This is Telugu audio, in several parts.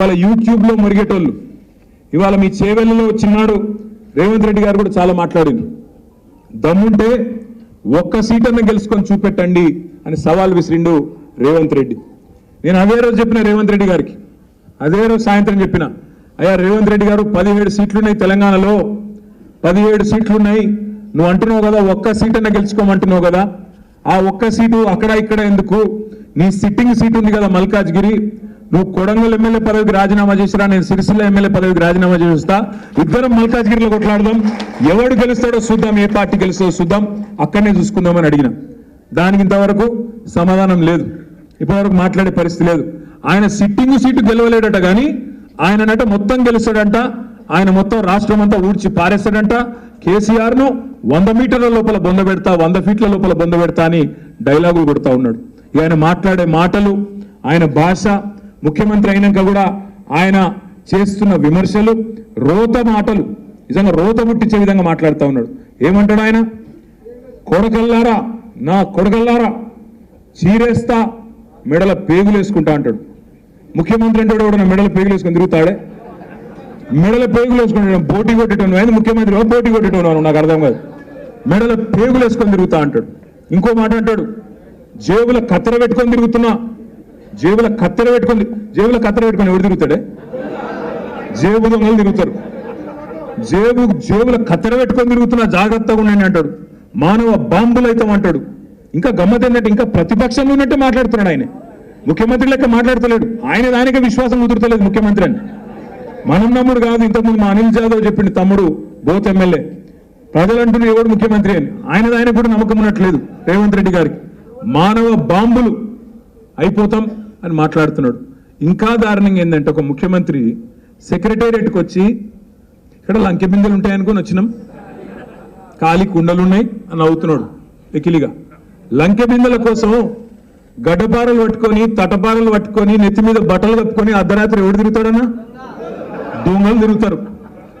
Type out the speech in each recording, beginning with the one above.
ఇవాళ యూట్యూబ్లో మురిగేటోళ్ళు. ఇవాళ మీ చేవెళ్ళలో చిన్నాడు రేవంత్ రెడ్డి గారు కూడా చాలా మాట్లాడింది దమ్ముంటే ఒక్క సీటన్న గెలుచుకొని చూపెట్టండి అని సవాల్ విసిరిండు రేవంత్ రెడ్డి. నేను అదే రోజు చెప్పిన రేవంత్ రెడ్డి గారికి. అదే రోజు సాయంత్రం చెప్పిన అయ్యా రేవంత్ రెడ్డి గారు పదిహేడు సీట్లున్నాయి తెలంగాణలో. పదిహేడు సీట్లున్నాయి. నువ్వు అంటున్నావు కదా ఒక్క సీట్ గెలుచుకోమంటున్నావు కదా. ఆ ఒక్క సీటు అక్కడ ఇక్కడ ఎందుకు? నీ సిట్టింగ్ సీట్ ఉంది కదా మల్కాజ్గిరి. నువ్వు కొడంగల్ ఎమ్మెల్యే పదవికి రాజీనామా చేసిరా నేను సిరిసిల్ల ఎమ్మెల్యే పదవికి రాజీనామా చేస్తా. ఇద్దరం మల్కాజ్గిరిలో కొట్లాడదాం. ఎవడు గెలుస్తాడో చూద్దాం ఏ పార్టీ గెలుస్తాడో చూద్దాం. అక్కడనే చూసుకుందామని అడిగిన. దానికి ఇంతవరకు సమాధానం లేదు. ఇప్పటివరకు మాట్లాడే పరిస్థితి లేదు. ఆయన సిట్టింగ్ సీటు గెలవలేడట కానీ ఆయననట మొత్తం గెలుస్తాడంట. ఆయన మొత్తం రాష్ట్రం అంతా ఊడ్చి పారేస్తాడంట. కేసీఆర్ను వంద మీటర్ల లోపల బొంద పెడతా వంద ఫీట్ల లోపల బొంద పెడతా అని డైలాగులు కొడతా ఉన్నాడు. ఇక ఆయన మాట్లాడే మాటలు ఆయన భాష ముఖ్యమంత్రి అయినాక కూడా ఆయన చేస్తున్న విమర్శలు రోత మాటలు నిజంగా రోత ముట్టించే విధంగా మాట్లాడుతూ ఉన్నాడు. ఏమంటాడు ఆయన? కొడకల్లారా నా కొడకల్లారా చీరేస్తా మెడల పేగులు వేసుకుంటా అంటాడు. ముఖ్యమంత్రి అంటాడు కూడా మెడల పేగులు వేసుకొని తిరుగుతాడే? మెడల పేగులేసుకుంటాడు పోటీ కొట్టడం ఆయన ముఖ్యమంత్రి పోటీ కొట్టడం నాకు అర్థం కాదు. మెడల పేగులు వేసుకొని తిరుగుతా అంటాడు. ఇంకో మాట అంటాడు జేబుల కత్తెర పెట్టుకొని తిరుగుతున్నా జేబుల కత్తెర పెట్టుకొని జేబుల కత్తెర పెట్టుకొని ఎవరు తిరుగుతాడే? జేబు దొంగలు తిరుగుతారు. జేబు జేబుల కత్తెర పెట్టుకొని తిరుగుతున్నా జాగ్రత్తగా ఉండండి అంటాడు. మానవ బాంబులు అవుతాం అంటాడు. ఇంకా గమ్మత్ ఏంటంటే ఇంకా ప్రతిపక్షంలో ఉన్నట్టే మాట్లాడుతున్నాడు ఆయన. ముఖ్యమంత్రి లెక్క మాట్లాడతలేడు. ఆయన దానికే విశ్వాసం కుదురుతలేదు ముఖ్యమంత్రి అని. మనం నమ్ముడు కాదు. ఇంతకుముందు మా అనిల్ జాదవ్ చెప్పింది తమ్ముడు బోత్ ఎమ్మెల్యే. ప్రజలు అంటున్న ఎవడు ముఖ్యమంత్రి అని. ఆయన ఆయన కూడా నమ్మకం ఉన్నట్లేదు రేవంత్ రెడ్డి గారికి. మానవ బాంబులు అయిపోతాం. అని మాట్లాడుతున్నాడు. ఇంకా దారుణంగా ఏంటంటే ఒక ముఖ్యమంత్రి సెక్రటేరియట్కి వచ్చి ఇక్కడ లంకె బిందెలు ఉంటాయనుకొని వచ్చినాం. ఖాళీ కుండలున్నాయి అని అవుతున్నాడు ఎకిలిగా లంకె బిందెల కోసం గడ్డపారలు పట్టుకొని తటపారలు పట్టుకొని నెత్తి మీద బట్టలు కప్పుకొని అర్ధరాత్రి ఎవడు తిరుగుతాడన్నా? దొంగలు తిరుగుతారు.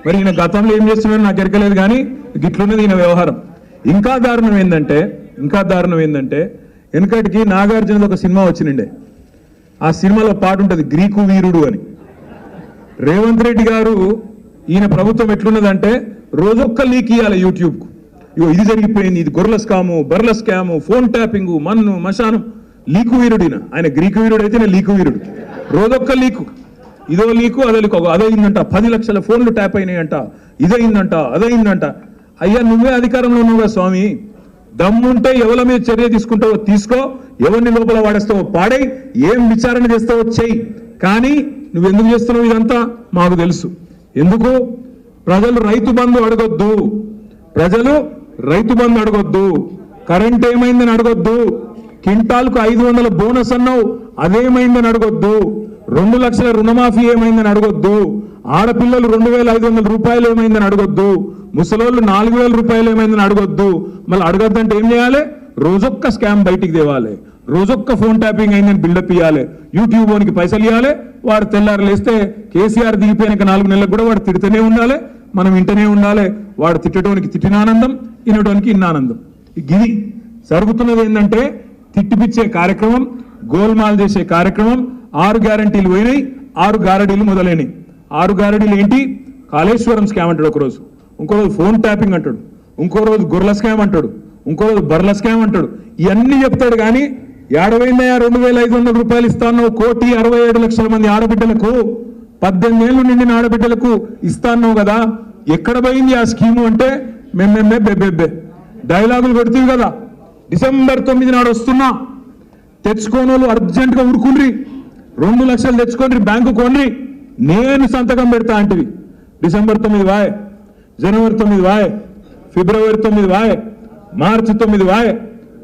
మరి ఈయన గతంలో ఏం చేస్తున్నాడో నాకు ఎరకలేదు కానీ గిట్లున్నది ఈయన వ్యవహారం. ఇంకా దారుణం ఏంటంటే ఇంకా దారుణం ఏంటంటే వెనకటికి నాగార్జునది ఒక సినిమా వచ్చినండే ఆ సినిమాలో పాట ఉంటుంది గ్రీకు వీరుడు అని. రేవంత్ రెడ్డి గారు ఈయన ప్రభుత్వం ఎట్లున్నదంటే రోజొక్క లీక్ ఇవ్వాలి యూట్యూబ్కు. ఇగో ఇది జరిగిపోయింది ఇది గొర్రెల స్కాము బర్రెల స్కాము ఫోన్ ట్యాపింగు మన్ను మశానం. లీకు వీరుడిన ఆయన గ్రీకు వీరుడు అయితే నేను లీకు వీరుడు. రోజొక్క లీకు. ఇదో లీకు అదో లీకు. అదయిందంట అయిందంట. పది లక్షల ఫోన్లు ట్యాప్ అయినాయంట. ఇదయిందంట అదయిందంట అయ్యా నువ్వే అధికారంలో ఉన్నావుగా స్వామి. దమ్ముంటే ఎవరి మీద చర్య తీసుకుంటావో తీసుకో ఎవరిని లోపల వాడేస్తావో పాడై ఏం విచారణ చేస్తావో చెయ్యి కానీ నువ్వు ఎందుకు చేస్తున్నావు ఇదంతా? మాకు తెలుసు. ఎందుకు? ప్రజలు రైతు బంధు అడగొద్దు. ప్రజలు రైతు బంధు అడగొద్దు. కరెంట్ ఏమైందని అడగొద్దు. కింటాల్కు ఐదు వందల బోనస్ అన్నావు అదేమైందని అడగొద్దు. రెండు లక్షల రుణమాఫీ ఏమైందని అడగొద్దు. ఆడపిల్లలు రెండు వేల ఐదు వందల రూపాయలు ఏమైందని అడగొద్దు. ముసలోళ్ళు నాలుగు వేల రూపాయలు ఏమైందని అడగొద్దు. మళ్ళీ అడగొద్దంటే ఏం చేయాలి? రోజొక్క స్కామ్ బయటికి తేవాలి. రోజొక్క ఫోన్ ట్యాపింగ్ అయిందని బిల్డప్ ఇవ్వాలి యూట్యూబ్ ఓనికి పైసలు ఇవ్వాలి వాడు తెల్లారు లేస్తే కేసీఆర్ దిగిపోయినాక నాలుగు నెలలకు కూడా వాడు తిడుతూనే ఉండాలి. మనం ఇంటనే ఉండాలి. వాడు తిట్టడానికి తిట్టిన ఆనందం ఇనటానికి ఇన్న ఆనందం గిది జరుగుతున్నది ఏంటంటే తిట్టిపిచ్చే కార్యక్రమం గోల్మాల్ చేసే కార్యక్రమం ఆరు గ్యారంటీలు పోయినాయి ఆరు గారడీలు మొదలైనవి ఆరు గారడీలు ఏంటి? కాళేశ్వరం స్కామ్ అంటాడు ఒకరోజు. ఇంకో రోజు ఫోన్ ట్యాపింగ్ అంటాడు. ఇంకో రోజు గొర్రెల స్కామ్ అంటాడు. ఇంకో రోజు బర్ల స్కామ్ అంటాడు. ఇవన్నీ చెప్తాడు కానీ ఏడవైందయా రెండు వేల ఐదు వందల రూపాయలు ఇస్తాను. కోటి అరవై ఏడు లక్షల మంది ఆడబిడ్డలకు పద్దెనిమిది ఏళ్ళు నిండిన ఆడబిడ్డలకు ఇస్తాను కదా? ఎక్కడ పోయింది ఆ స్కీము అంటే మేమేమే బెబ్బెబ్బే డైలాగులు పెడుతుంది కదా. డిసెంబర్ తొమ్మిది నాడు వస్తున్నా. తెచ్చుకోని వాళ్ళు అర్జెంటుగా ఉరుకుండ్రి రెండు లక్షలు తెచ్చుకోండి బ్యాంకు కొన్రి. నేను సంతకం పెడతా అంటివి. డిసెంబర్ తొమ్మిది వాయ్ జనవరి తొమ్మిది వాయ్ ఫిబ్రవరి తొమ్మిది వాయ్ మార్చి తొమ్మిది వాయ్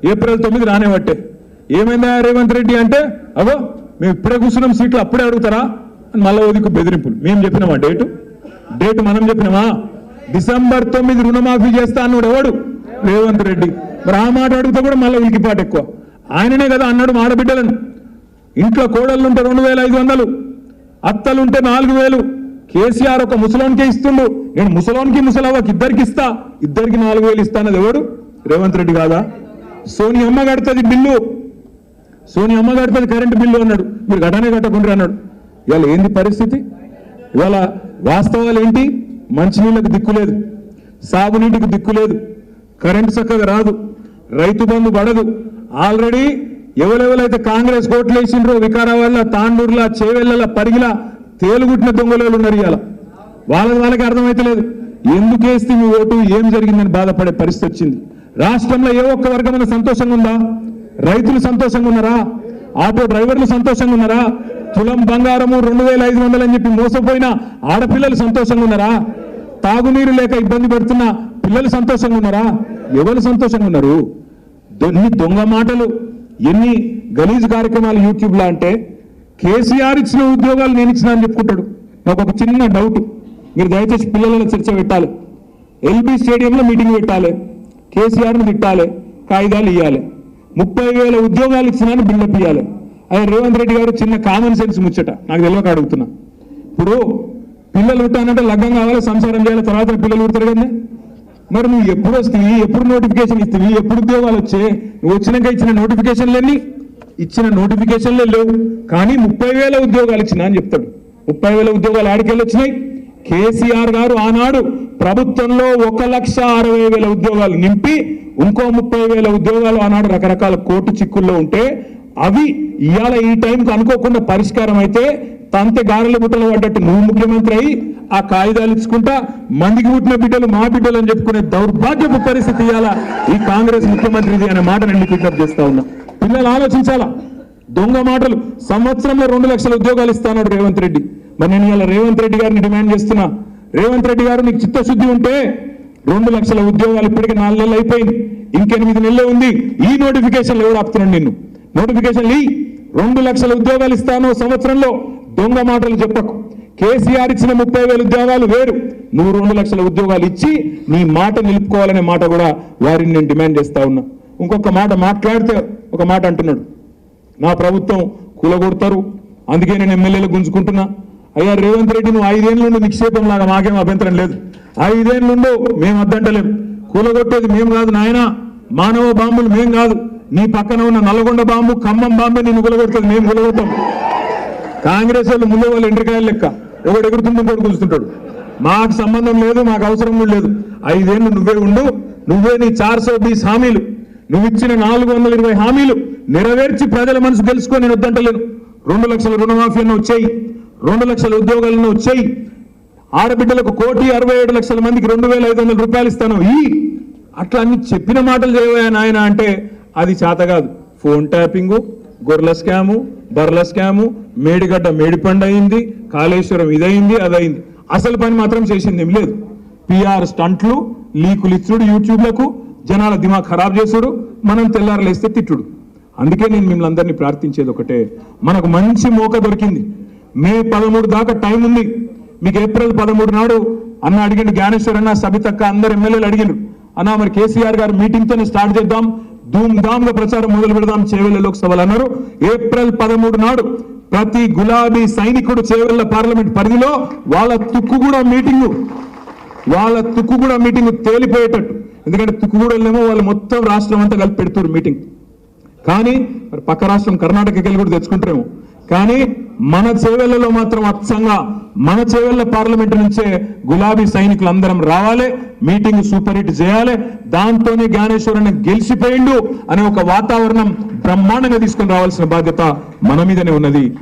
ఏప్రిల్ తొమ్మిది రానేవట్టే ఏమైందా రేవంత్ రెడ్డి అంటే అగో మేము ఇప్పుడే కూర్చున్నాం సీట్లు అప్పుడే అడుగుతారా? అని మళ్ళీ ఓదికు బెదిరింపులు. మేము చెప్పినామా డేటు? డేట్ మనం చెప్పినామా? డిసెంబర్ తొమ్మిది రుణమాఫీ చేస్తా అన్నాడు ఎవడు? రేవంత్ రెడ్డి. మరి ఆ మాట అడిగితే కూడా మళ్ళీ ఉలికిపాటు ఎక్కువ. ఆయననే కదా అన్నాడు మా ఆడబిడ్డలను. ఇంట్లో కోడళ్ళు ఉంటే రెండు వేల ఐదు వందలు. అత్తలుంటే నాలుగు వేలు. కేసీఆర్ ఒక ముసలోనికే ఇస్తుండు. నేను ముసలోనికి ముసలవ్వకి ఇద్దరికి ఇస్తా. ఇద్దరికి నాలుగు వేలు ఇస్తానది ఎవడు? రేవంత్ రెడ్డి కాదా? సోని అమ్మ కడుతుంది బిల్లు. సోని అమ్మ కడుతుంది కరెంటు బిల్లు అన్నాడు. మీరు గటనే కట్టకుండా అన్నాడు. ఇవాళ ఏంది పరిస్థితి? ఇవాళ వాస్తవాలు ఏంటి? మంచినీళ్ళకు దిక్కు లేదు. సాగునీటికి దిక్కు లేదు. కరెంటు చక్కగా రాదు. రైతు బంధు పడదు. ఆల్రెడీ ఎవరెవరైతే కాంగ్రెస్ కోట్లు వేసిండ్రో వికారాబాద్లో తాండూరులా చేవెళ్ళలా పరిగిలా తేలుగుట్టిన దొంగలు ఉన్నారు ఇవాళ వాళ్ళకి వాళ్ళకి అర్థమైతలేదు. ఎందుకు వేస్తే మీ ఓటు ఏం జరిగిందని బాధపడే పరిస్థితి వచ్చింది. రాష్ట్రంలో ఏ ఒక్క వర్గమైన సంతోషంగా ఉందా? రైతులు సంతోషంగా ఉన్నారా? ఆటో డ్రైవర్లు సంతోషంగా ఉన్నారా? తులం బంగారము రెండు వేల ఐదు వందలు అని చెప్పి మోసపోయిన ఆడపిల్లలు సంతోషంగా ఉన్నారా? తాగునీరు లేక ఇబ్బంది పడుతున్న పిల్లలు సంతోషంగా ఉన్నారా? ఎవరు సంతోషంగా ఉన్నారు? దొన్ని దొంగ మాటలు ఎన్ని గలీజ్ కార్యక్రమాలు యూట్యూబ్లో అంటే కేసీఆర్ ఇచ్చిన ఉద్యోగాలు నేను ఇచ్చిన అని చెప్పుకుంటాడు. నాకు ఒక చిన్న డౌట్. మీరు దయచేసి పిల్లలను చర్చ పెట్టాలి. ఎల్బీ స్టేడియంలో మీటింగ్ పెట్టాలి. కేసీఆర్ని తిట్టాలి. కాగితాలు ఇవ్వాలి ముప్పై వేల ఉద్యోగాలు ఇచ్చినాను బిల్డప్ ఇవ్వాలి అదే రేవంత్ రెడ్డి గారు చిన్న కామన్ సెన్స్ ముచ్చట. నాకు తెలియక అడుగుతున్నా. ఇప్పుడు పిల్లలు పుట్టానంటే లగ్గం కావాలి సంసారం చేయాలి తర్వాత పిల్లలు పుడతారు కదా మరి నువ్వు ఎప్పుడు వస్తుంది ఎప్పుడు నోటిఫికేషన్ ఇస్తుంది ఎప్పుడు ఉద్యోగాలు వచ్చే? నువ్వు వచ్చినాక ఇచ్చిన నోటిఫికేషన్లన్నీ ఇచ్చిన నోటిఫికేషన్లే లేవు. కానీ ముప్పై వేల ఉద్యోగాలు ఇచ్చిన అని చెప్తాడు. ముప్పై వేల ఉద్యోగాలు ఆడికెళ్ళి వచ్చినాయి. కేసీఆర్ గారు ఆనాడు ప్రభుత్వంలో ఒక లక్ష అరవై వేల ఉద్యోగాలు నింపి ఇంకో ముప్పై వేల ఉద్యోగాలు ఆనాడు రకరకాల కోర్టు చిక్కుల్లో ఉంటే అవి ఇవాళ ఈ టైంకి అనుకోకుండా పరిష్కారం అయితే తంతె గారెల బుట్టలు పడ్డట్టు నువ్వు ముఖ్యమంత్రి అయి ఆ కాగితాలు ఇచ్చుకుంటా మందికి పుట్టిన బిడ్డలు మా బిడ్డలు అని చెప్పుకునే దౌర్భాగ్యపు పరిస్థితి ఇవాళ ఈ కాంగ్రెస్ ముఖ్యమంత్రిది అనే మాట నేను విజ్ఞప్తి చేస్తా ఉన్నా. పిల్లలు ఆలోచించాలా? దొంగ మాటలు. సంవత్సరంలో రెండు లక్షల ఉద్యోగాలు ఇస్తాను రేవంత్ రెడ్డి. మరి నేను ఇలా రేవంత్ రెడ్డి గారిని డిమాండ్ చేస్తున్నా. రేవంత్ రెడ్డి గారు నీకు చిత్తశుద్ధి ఉంటే రెండు లక్షల ఉద్యోగాలు ఇప్పటికే నాలుగు నెలలు అయిపోయింది. ఇంకెనిమిది నెలలు ఉంది. ఈ నోటిఫికేషన్ ఎవరు ఆపుతున్నాడు నిన్ను? నోటిఫికేషన్ లీ రెండు లక్షల ఉద్యోగాలు ఇస్తాను సంవత్సరంలో దొంగ మాటలు చెప్పకు. కేసీఆర్ ఇచ్చిన ముప్పై వేల ఉద్యోగాలు వేరు. నువ్వు రెండు లక్షల ఉద్యోగాలు ఇచ్చి నీ మాట నిలుపుకోవాలనే మాట కూడా వారిని నేను డిమాండ్ చేస్తా ఉన్నా. ఇంకొక మాట మాట్లాడితే ఒక మాట అంటున్నాడు. నా ప్రభుత్వం కూలగొడతారు. అందుకే నేను ఎమ్మెల్యేలు గుంజుకుంటున్నా. అయ్యా రేవంత్ రెడ్డి నువ్వు ఐదేళ్ళు నుండి నిక్షేపం లాగా మాకేం అభ్యంతరం లేదు. ఐదేళ్ళ నుండి మేము అద్దంటలేం. కూలగొట్టేది మేము కాదు నాయన. మానవ బాంబులు మేం కాదు. నీ పక్కన ఉన్న నల్గొండ బాంబు ఖమ్మం బాంబే నేను కూలగొడుతుంది మేము గులగొడతాం. కాంగ్రెస్ వాళ్ళు ముందు వాళ్ళు ఎండ్రకాయలు లెక్క. ఒకడు ఎగురుతుంది ఇంకోటి కూర్చుంటాడు. మాకు సంబంధం లేదు మాకు అవసరం కూడా లేదు. ఐదేళ్ళు నువ్వే ఉండు నువ్వే నీ చార్ సో బీస్ హామీలు. నువ్వు ఇచ్చిన నాలుగు వందల ఇరవై హామీలు నెరవేర్చి ప్రజల మనసు తెలుసుకొని నేను వద్దంటలేను. రెండు లక్షల రుణమాఫీ అన్న వచ్చాయి. రెండు లక్షల ఉద్యోగాలను వచ్చాయి. ఆడబిడ్డలకు కోటి అరవై ఏడు లక్షల మందికి రెండు వేల ఐదు వందల రూపాయలు ఇస్తాను. ఈ అట్లా అన్ని చెప్పిన మాటలు చేయవా నాయన అంటే అది చేత కాదు. ఫోన్ ట్యాపింగు గొర్రెల స్కాము బర్ల స్కాము మేడిగడ్డ మేడిపండు అయింది కాళేశ్వరం ఇదయింది అదయింది. అసలు పని మాత్రం చేసింది ఏం లేదు పిఆర్ స్టంట్లు లీకులు ఇచ్చుడు యూట్యూబ్లకు జనాల దిమా ఖరాబ్ చేసుడు మనం తెల్లారలేస్తే తిట్టుడు. అందుకే నేను మిమ్మల్ని అందరినీ ప్రార్థించేది ఒకటే. మనకు మంచి మోక దొరికింది. మే పదమూడు దాకా టైం ఉంది. మీకు ఏప్రిల్ పదమూడు నాడు అన్న అడిగిండు జ్ఞానేశ్వర్ అన్న సబితక్క అందరు ఎమ్మెల్యేలు అడిగిండు. అన్న మరి కేసీఆర్ గారు మీటింగ్తోనే స్టార్ట్ చేద్దాం ధూమ్ ప్రచారం మొదలు పెడదాం చేవెళ్ళ లోక్సభలు అన్నారు. ఏప్రిల్ పదమూడు నాడు ప్రతి గులాబీ సైనికుడు చేవెళ్ళ పార్లమెంట్ పరిధిలో వాళ్ళ తుక్కు కూడా మీటింగు. వాళ్ళ తుక్కు కూడా మీటింగ్ తేలిపోయేటట్టు. ఎందుకంటే తుక్కుగూడలేమో వాళ్ళు మొత్తం రాష్ట్రం అంతా కలిపి పెడుతున్నారు మీటింగ్. కానీ మరి పక్క రాష్ట్రం కర్ణాటకకి వెళ్ళి కూడా తెచ్చుకుంటారేమో. కానీ మన చేవెళ్ళలో మాత్రం అచ్చంగా మన చేవెళ్ళ పార్లమెంట్ నుంచే గులాబీ సైనికులు అందరం రావాలి మీటింగ్ సూపర్ హిట్ చేయాలి దాంతోనే జ్ఞానేశ్వరుని గెలిచిపోయిండు అనే ఒక వాతావరణం బ్రహ్మాండంగా తీసుకుని రావాల్సిన బాధ్యత మన మీదనే ఉన్నది.